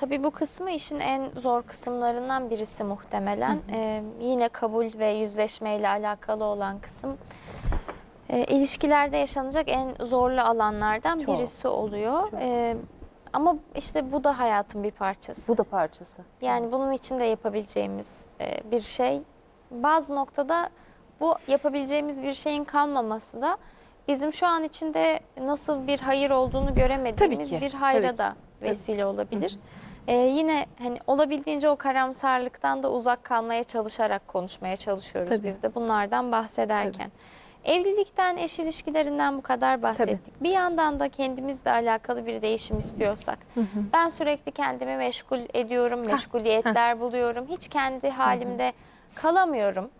Tabii bu kısmı işin en zor kısımlarından birisi muhtemelen. Ee, yine kabul ve yüzleşmeyle alakalı olan kısım. Ee, ilişkilerde yaşanacak en zorlu alanlardan Çok, birisi oluyor. çok. Ee, ama işte bu da hayatın bir parçası. Bu da parçası. Yani bunun için de yapabileceğimiz e, bir şey. Bazı noktada bu yapabileceğimiz bir şeyin kalmaması da bizim şu an içinde nasıl bir hayır olduğunu göremediğimiz bir hayra da vesile olabilir. E, yine hani olabildiğince o karamsarlıktan da uzak kalmaya çalışarak konuşmaya çalışıyoruz Tabii. biz de bunlardan bahsederken. Evlilikten, eş ilişkilerinden bu kadar bahsettik. Bir yandan da kendimizle alakalı bir değişim istiyorsak. Ben sürekli kendimi meşgul ediyorum, meşguliyetler buluyorum. Hiç kendi halimde kalamıyorum.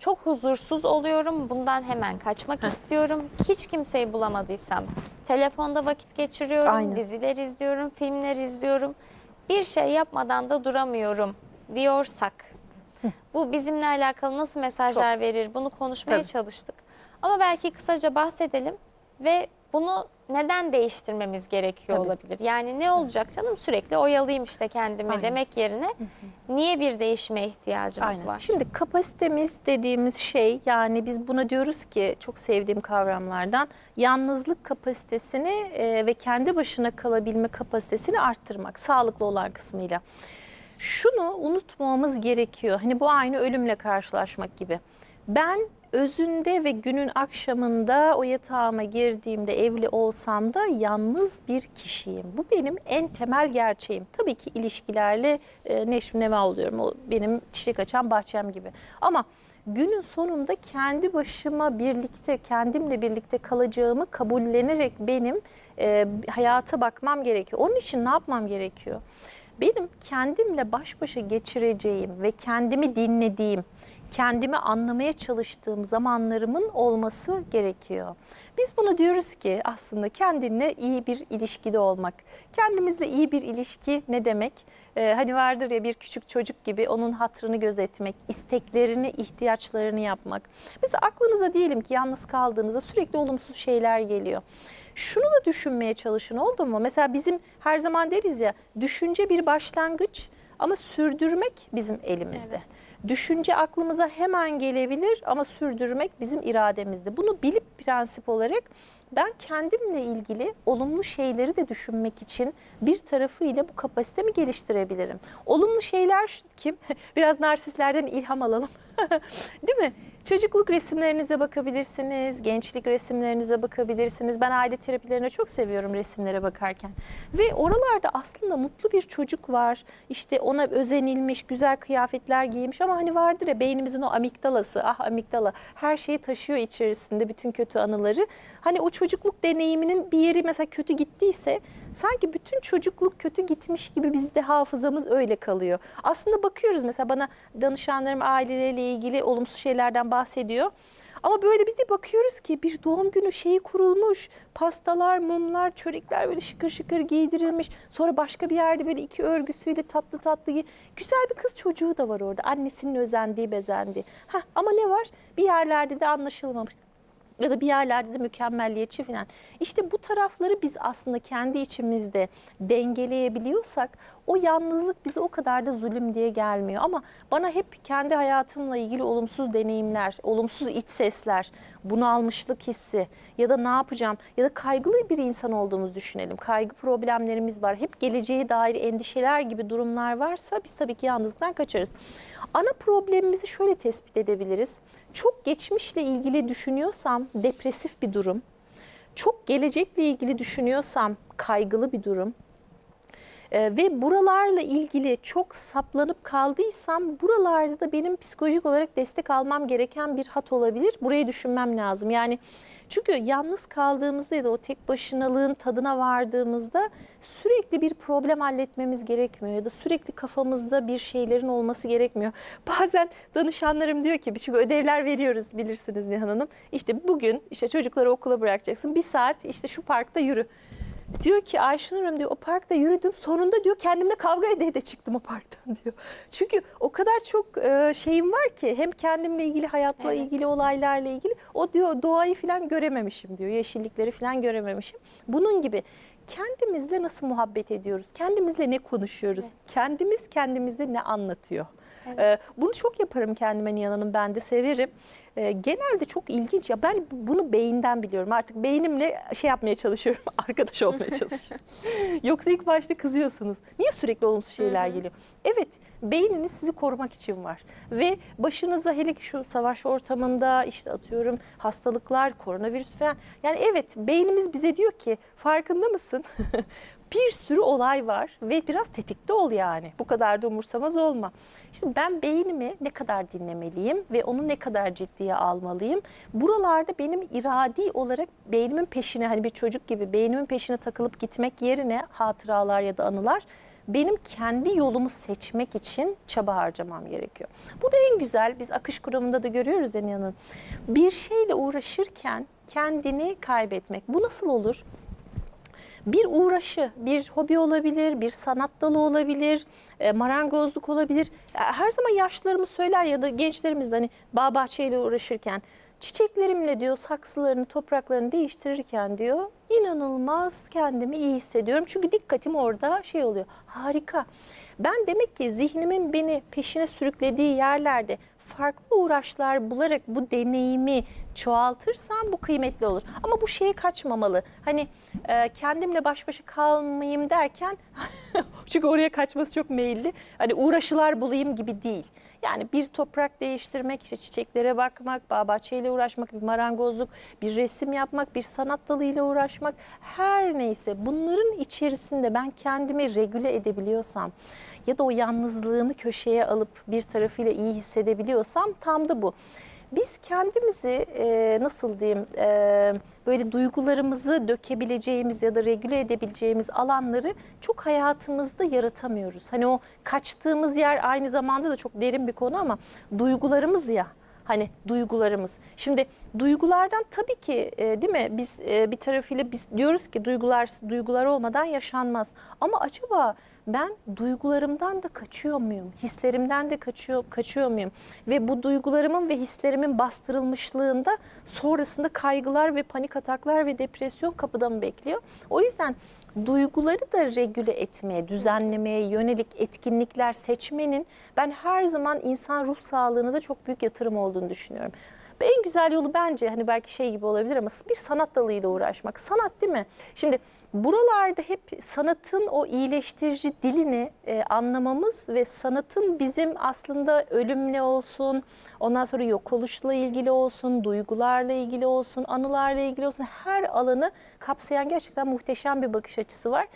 Çok huzursuz oluyorum. Bundan hemen kaçmak istiyorum. Hiç kimseyi bulamadıysam telefonda vakit geçiriyorum, Aynen. diziler izliyorum, filmler izliyorum. Bir şey yapmadan da duramıyorum diyorsak. Bu bizimle alakalı nasıl mesajlar verir? Bunu konuşmaya Tabii. çalıştık. Ama belki kısaca bahsedelim ve bunu neden değiştirmemiz gerekiyor Tabii. olabilir? Yani ne olacak canım sürekli oyalayayım işte kendimi Aynen. demek yerine niye bir değişime ihtiyacımız Aynen. var? Şimdi kapasitemiz dediğimiz şey yani biz buna diyoruz ki çok sevdiğim kavramlardan yalnızlık kapasitesini e, ve kendi başına kalabilme kapasitesini arttırmak sağlıklı olan kısmıyla. Şunu unutmamamız gerekiyor. Hani bu aynı ölümle karşılaşmak gibi. Ben özünde ve günün akşamında o yatağıma girdiğimde evli olsam da yalnız bir kişiyim. Bu benim en temel gerçeğim. Tabii ki ilişkilerle e, neşv neva oluyorum. O benim çiçek açan bahçem gibi. Ama günün sonunda kendi başıma birlikte, kendimle birlikte kalacağımı kabullenerek benim e, hayata bakmam gerekiyor. Onun için ne yapmam gerekiyor? Benim kendimle baş başa geçireceğim ve kendimi dinlediğim, kendimi anlamaya çalıştığım zamanlarımın olması gerekiyor. Biz buna diyoruz ki aslında kendinle iyi bir ilişkide olmak. Kendimizle iyi bir ilişki ne demek? Ee, hani vardır ya bir küçük çocuk gibi onun hatrını gözetmek, isteklerini, ihtiyaçlarını yapmak. Mesela aklınıza diyelim ki yalnız kaldığınızda sürekli olumsuz şeyler geliyor. Şunu da düşünmeye çalışın oldu mu? Mesela bizim her zaman deriz ya düşünce bir başlangıç ama sürdürmek bizim elimizde. Evet. Düşünce aklımıza hemen gelebilir ama sürdürmek bizim irademizde. Bunu bilip prensip olarak ben kendimle ilgili olumlu şeyleri de düşünmek için bir tarafıyla bu kapasitemi geliştirebilirim. Olumlu şeyler kim? Biraz narsistlerden ilham alalım. Değil mi? Çocukluk resimlerinize bakabilirsiniz, gençlik resimlerinize bakabilirsiniz. Ben aile terapilerine çok seviyorum resimlere bakarken. Ve oralarda aslında mutlu bir çocuk var. İşte ona özenilmiş, güzel kıyafetler giymiş ama hani vardır ya beynimizin o amigdalası, ah amigdala her şeyi taşıyor içerisinde bütün kötü anıları. Hani o çocukluk deneyiminin bir yeri mesela kötü gittiyse sanki bütün çocukluk kötü gitmiş gibi bizde hafızamız öyle kalıyor. Aslında bakıyoruz mesela bana danışanlarım aileleriyle ilgili olumsuz şeylerden bahsediyor. Ama böyle bir de bakıyoruz ki bir doğum günü şeyi kurulmuş. Pastalar, mumlar, çörekler böyle şıkır şıkır giydirilmiş. Sonra başka bir yerde böyle iki örgüsüyle tatlı tatlı Güzel bir kız çocuğu da var orada. Annesinin özendiği, bezendiği. Hah, ama ne var? Bir yerlerde de anlaşılmamış ya da bir yerlerde de mükemmelliyetçi falan. İşte bu tarafları biz aslında kendi içimizde dengeleyebiliyorsak o yalnızlık bize o kadar da zulüm diye gelmiyor. Ama bana hep kendi hayatımla ilgili olumsuz deneyimler, olumsuz iç sesler, bunalmışlık hissi ya da ne yapacağım ya da kaygılı bir insan olduğumuzu düşünelim. Kaygı problemlerimiz var. Hep geleceğe dair endişeler gibi durumlar varsa biz tabii ki yalnızlıktan kaçarız. Ana problemimizi şöyle tespit edebiliriz. Çok geçmişle ilgili düşünüyorsam depresif bir durum. Çok gelecekle ilgili düşünüyorsam kaygılı bir durum. Ee, ve buralarla ilgili çok saplanıp kaldıysam buralarda da benim psikolojik olarak destek almam gereken bir hat olabilir. Burayı düşünmem lazım. Yani çünkü yalnız kaldığımızda ya da o tek başınalığın tadına vardığımızda sürekli bir problem halletmemiz gerekmiyor ya da sürekli kafamızda bir şeylerin olması gerekmiyor. Bazen danışanlarım diyor ki çünkü ödevler veriyoruz bilirsiniz Nihan Hanım. İşte bugün işte çocukları okula bırakacaksın bir saat işte şu parkta yürü. Diyor ki Ayşenur'um diyor o parkta yürüdüm sonunda diyor kendimle kavga ede ede çıktım o parktan diyor. Çünkü o kadar çok e, şeyim var ki hem kendimle ilgili hayatla Evet. ilgili olaylarla ilgili o diyor doğayı falan görememişim diyor. Yeşillikleri falan görememişim. Bunun gibi kendimizle nasıl muhabbet ediyoruz? Kendimizle ne konuşuyoruz? Kendimiz kendimize ne anlatıyor? Evet. Bunu çok yaparım kendime Nihan Hanım. Ben de severim. Ee, genelde çok ilginç. Ya ben bunu beyinden biliyorum. Artık beynimle şey yapmaya çalışıyorum. Arkadaş olmaya çalışıyorum. Yoksa ilk başta kızıyorsunuz. Niye sürekli olumsuz şeyler geliyor? Evet, beyniniz sizi korumak için var. Ve başınıza hele ki şu savaş ortamında işte atıyorum hastalıklar, koronavirüs falan. Yani evet beynimiz bize diyor ki farkında mısın? bir sürü olay var ve biraz tetikte ol yani. Bu kadar da umursamaz olma. Şimdi ben beynimi ne kadar dinlemeliyim ve onu ne kadar ciddiye almalıyım? Buralarda benim iradi olarak beynimin peşine hani bir çocuk gibi beynimin peşine takılıp gitmek yerine hatıralar ya da anılar benim kendi yolumu seçmek için çaba harcamam gerekiyor. Bu da en güzel biz akış kuramında da görüyoruz Enia'nın. Bir şeyle uğraşırken kendini kaybetmek. Bu nasıl olur? Bir uğraşı, bir hobi olabilir, bir sanat dalı olabilir, e, marangozluk olabilir. E, Her zaman yaşlılarımız söyler ya da gençlerimiz de hani bağ bahçeyle uğraşırken çiçeklerimle diyor saksılarını, topraklarını değiştirirken diyor inanılmaz kendimi iyi hissediyorum. Çünkü dikkatim orada şey oluyor. Harika. Ben demek ki zihnimin beni peşine sürüklediği yerlerde farklı uğraşlar bularak bu deneyimi çoğaltırsam bu kıymetli olur. Ama bu şeye kaçmamalı. Hani e, kendimle baş başa kalmayayım derken çünkü oraya kaçması çok meyilli. Hani uğraşılar bulayım gibi değil. Yani bir toprak değiştirmek, işte çiçeklere bakmak, bağ bahçeyle uğraşmak, bir marangozluk, bir resim yapmak, bir sanat dalıyla uğraşmak her neyse bunların içerisinde ben kendimi regüle edebiliyorsam ya da o yalnızlığımı köşeye alıp bir tarafıyla iyi hissedebiliyorsam tam da bu. Biz kendimizi e, nasıl diyeyim e, böyle duygularımızı dökebileceğimiz ya da regüle edebileceğimiz alanları çok hayatımızda yaratamıyoruz. Hani o kaçtığımız yer aynı zamanda da çok derin bir konu ama duygularımız ya. Hani duygularımız. Şimdi duygulardan tabii ki e, değil mi? Biz e, bir tarafıyla biz diyoruz ki duygular duygular olmadan yaşanmaz. Ama acaba ben duygularımdan da kaçıyor muyum? Hislerimden de kaçıyor kaçıyor muyum? Ve bu duygularımın ve hislerimin bastırılmışlığında sonrasında kaygılar ve panik ataklar ve depresyon kapıda mı bekliyor? O yüzden duyguları da regüle etmeye, düzenlemeye yönelik etkinlikler seçmenin ben her zaman insan ruh sağlığına da çok büyük yatırım olduğunu düşünüyorum. En güzel yolu bence hani belki şey gibi olabilir ama bir sanat dalıyla uğraşmak. Sanat değil mi? Şimdi buralarda hep sanatın o iyileştirici dilini e, anlamamız ve sanatın bizim aslında ölümle olsun, ondan sonra yok oluşla ilgili olsun, duygularla ilgili olsun, anılarla ilgili olsun her alanı kapsayan gerçekten muhteşem bir bakış açısı var.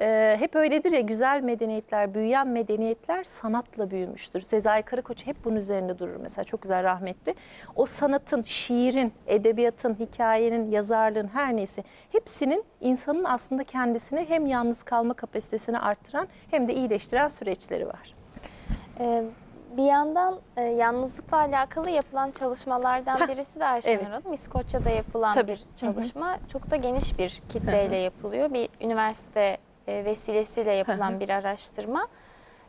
E, hep öyledir ya güzel medeniyetler, büyüyen medeniyetler sanatla büyümüştür. Sezai Karakoç hep bunun üzerinde durur mesela çok güzel rahmetli. O sanatın, şiirin, edebiyatın, hikayenin, yazarlığın her neyse hepsinin insanın aslında kendisini hem yalnız kalma kapasitesini arttıran hem de iyileştiren süreçleri var. Ee, bir yandan e, yalnızlıkla alakalı yapılan çalışmalardan birisi de Ayşenur evet. Hanım. İskoçya'da yapılan Tabii. bir çalışma. Çok da geniş bir kitleyle yapılıyor. Bir üniversite vesilesiyle yapılan bir araştırma.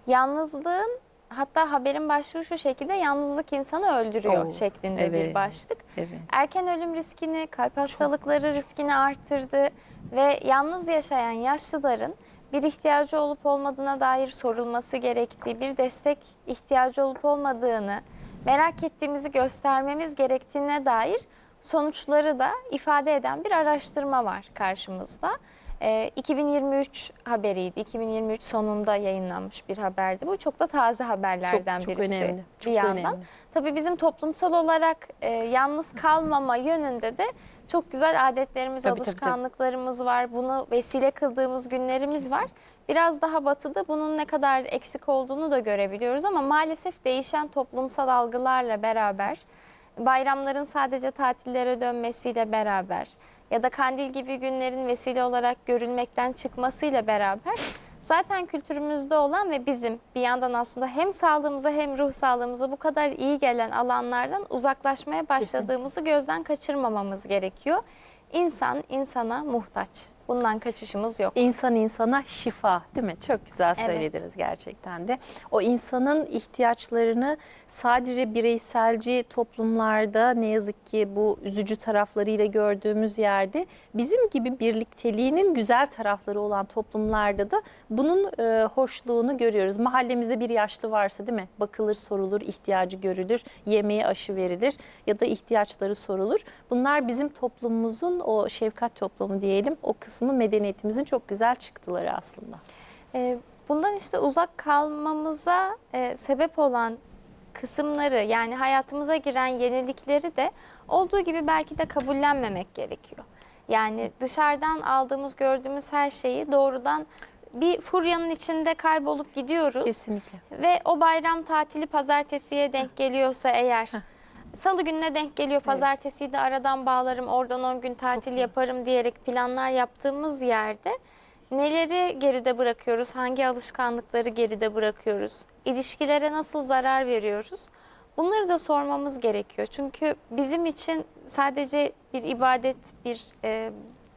Yalnızlığın hatta haberin başlığı şu şekilde yalnızlık insanı öldürüyor Oo, şeklinde bir evet. başlık. Evet. Erken ölüm riskini, kalp hastalıkları riskini arttırdı ve yalnız yaşayan yaşlıların bir ihtiyacı olup olmadığına dair sorulması gerektiği, bir destek ihtiyacı olup olmadığını merak ettiğimizi göstermemiz gerektiğine dair sonuçları da ifade eden bir araştırma var karşımızda. Ee, 2023 haberiydi. 2023 sonunda yayınlanmış bir haberdi. Bu çok da taze haberlerden Çok- çok birisi. önemli, çok bir yandan. önemli. Tabii bizim toplumsal olarak e, yalnız kalmama yönünde de çok güzel adetlerimiz, Tabii, tabii, tabii. alışkanlıklarımız var. Bunu vesile kıldığımız günlerimiz var. Biraz daha batıda bunun ne kadar eksik olduğunu da görebiliyoruz ama maalesef değişen toplumsal algılarla beraber bayramların sadece tatillere dönmesiyle beraber ya da kandil gibi günlerin vesile olarak görülmekten çıkmasıyla beraber zaten kültürümüzde olan ve bizim bir yandan aslında hem sağlığımıza hem ruh sağlığımıza bu kadar iyi gelen alanlardan uzaklaşmaya başladığımızı gözden kaçırmamamız gerekiyor. İnsan insana muhtaç. Bundan kaçışımız yok. İnsan insana şifa değil mi? Çok güzel Evet. söylediniz gerçekten de. O insanın ihtiyaçlarını sadece bireyselci toplumlarda ne yazık ki bu üzücü taraflarıyla gördüğümüz yerde bizim gibi birlikteliğinin güzel tarafları olan toplumlarda da bunun e, hoşluğunu görüyoruz. Mahallemizde bir yaşlı varsa değil mi? Bakılır, sorulur, ihtiyacı görülür, yemeğe aşı verilir ya da ihtiyaçları sorulur. Bunlar bizim toplumumuzun o şefkat toplumu diyelim o kısmı medeniyetimizin çok güzel çıktıları aslında. Ee, Bundan işte uzak kalmamıza e, sebep olan kısımları yani hayatımıza giren yenilikleri de olduğu gibi belki de kabullenmemek gerekiyor. Yani dışarıdan aldığımız, gördüğümüz her şeyi doğrudan bir furyanın içinde kaybolup gidiyoruz. Kesinlikle. Ve o bayram tatili pazartesiye denk geliyorsa eğer salı gününe denk geliyor pazartesiyi de aradan bağlarım oradan 10 gün tatil yaparım diyerek planlar yaptığımız yerde neleri geride bırakıyoruz? Hangi alışkanlıkları geride bırakıyoruz? İlişkilere nasıl zarar veriyoruz? Bunları da sormamız gerekiyor. Çünkü bizim için sadece bir ibadet, bir e,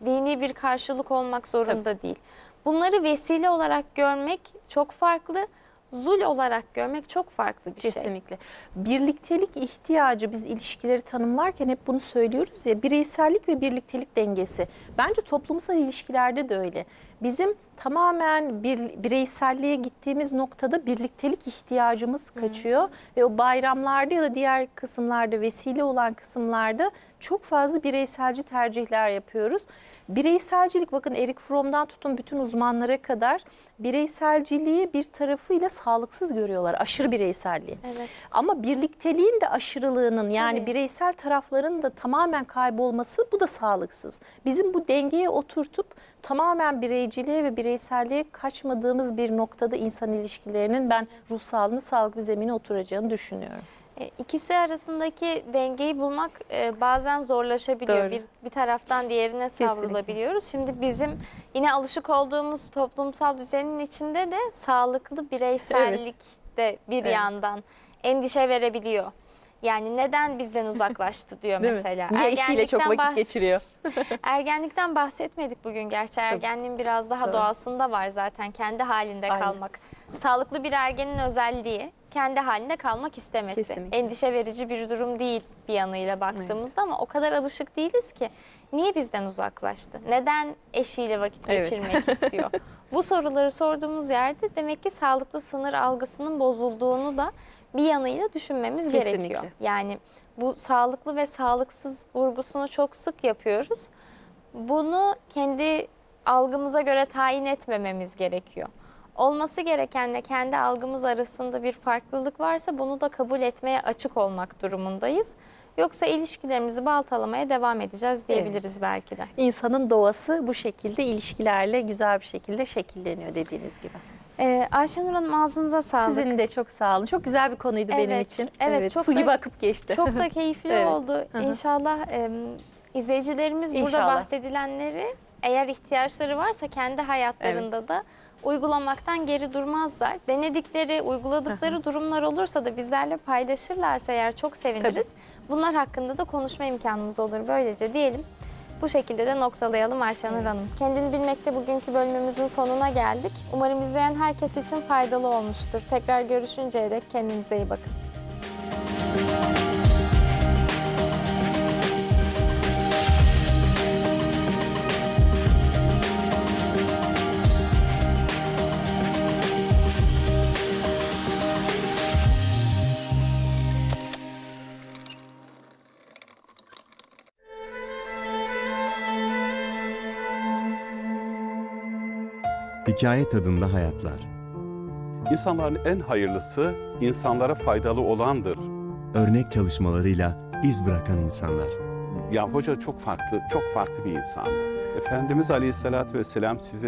dini bir karşılık olmak zorunda değil. Bunları vesile olarak görmek çok farklı, zul olarak görmek çok farklı bir şey. Kesinlikle. Birliktelik ihtiyacı biz ilişkileri tanımlarken hep bunu söylüyoruz ya bireysellik ve birliktelik dengesi. Bence toplumsal ilişkilerde de öyle. Bizim tamamen bir bireyselliğe gittiğimiz noktada birliktelik ihtiyacımız kaçıyor ve o bayramlarda ya da diğer kısımlarda vesile olan kısımlarda çok fazla bireyselci tercihler yapıyoruz. Bireyselcilik bakın Erik Fromm'dan tutun bütün uzmanlara kadar bireyselciliği bir tarafıyla sağlıksız görüyorlar. Aşırı bireyselliği. Evet. Ama birlikteliğin de aşırılığının yani Tabii. bireysel tarafların da tamamen kaybolması bu da sağlıksız. Bizim bu dengeye oturtup tamamen bireyciliğe ve bireyselliğe kaçmadığımız bir noktada insan ilişkilerinin ben ruh sağlığını sağlıklı zemine oturacağını düşünüyorum. E, İkisi arasındaki dengeyi bulmak e, bazen zorlaşabiliyor. Doğru. Bir, bir taraftan diğerine savrulabiliyoruz. Şimdi bizim yine alışık olduğumuz toplumsal düzenin içinde de sağlıklı bireysellik de bir Evet. yandan endişe verebiliyor. Yani neden bizden uzaklaştı diyor mesela. Niye eşiyle çok vakit geçiriyor? Ergenlikten bahsetmedik bugün gerçi. Ergenliğin biraz daha Tabii. doğasında var zaten kendi halinde Aynen. kalmak. Sağlıklı bir ergenin özelliği kendi halinde kalmak istemesi. Kesinlikle. Endişe verici bir durum değil bir yanıyla baktığımızda ama o kadar alışık değiliz ki. Niye bizden uzaklaştı? Neden eşiyle vakit Evet. geçirmek istiyor? Bu soruları sorduğumuz yerde demek ki sağlıklı sınır algısının bozulduğunu da bir yanıyla düşünmemiz Kesinlikle. gerekiyor. Yani bu sağlıklı ve sağlıksız vurgusunu çok sık yapıyoruz. Bunu kendi algımıza göre tayin etmememiz gerekiyor. Olması gerekenle kendi algımız arasında bir farklılık varsa bunu da kabul etmeye açık olmak durumundayız. Yoksa ilişkilerimizi baltalamaya devam edeceğiz diyebiliriz belki de. İnsanın doğası bu şekilde ilişkilerle güzel bir şekilde şekilleniyor dediğiniz gibi. Ee, Ayşenur Hanım ağzınıza sağlık. Sizin de çok sağ olun. Çok güzel bir konuydu benim Evet, için. evet, çok su da- gibi akıp geçti. Çok da keyifli Evet. oldu. İnşallah em, izleyicilerimiz burada İnşallah. bahsedilenleri eğer ihtiyaçları varsa kendi hayatlarında da uygulamaktan geri durmazlar. Denedikleri, uyguladıkları durumlar olursa da bizlerle paylaşırlarsa eğer çok seviniriz. Bunlar hakkında da konuşma imkanımız olur böylece diyelim. Bu şekilde de noktalayalım Ayşenur Hanım. Kendini bilmekte bugünkü bölümümüzün sonuna geldik. Umarım izleyen herkes için faydalı olmuştur. Tekrar görüşünceye dek kendinize iyi bakın. Hikaye tadında hayatlar. İnsanların en hayırlısı insanlara faydalı olandır. Örnek çalışmalarıyla iz bırakan insanlar. Ya hoca çok farklı, çok farklı bir insandı. Efendimiz Aleyhisselatü Vesselam sizin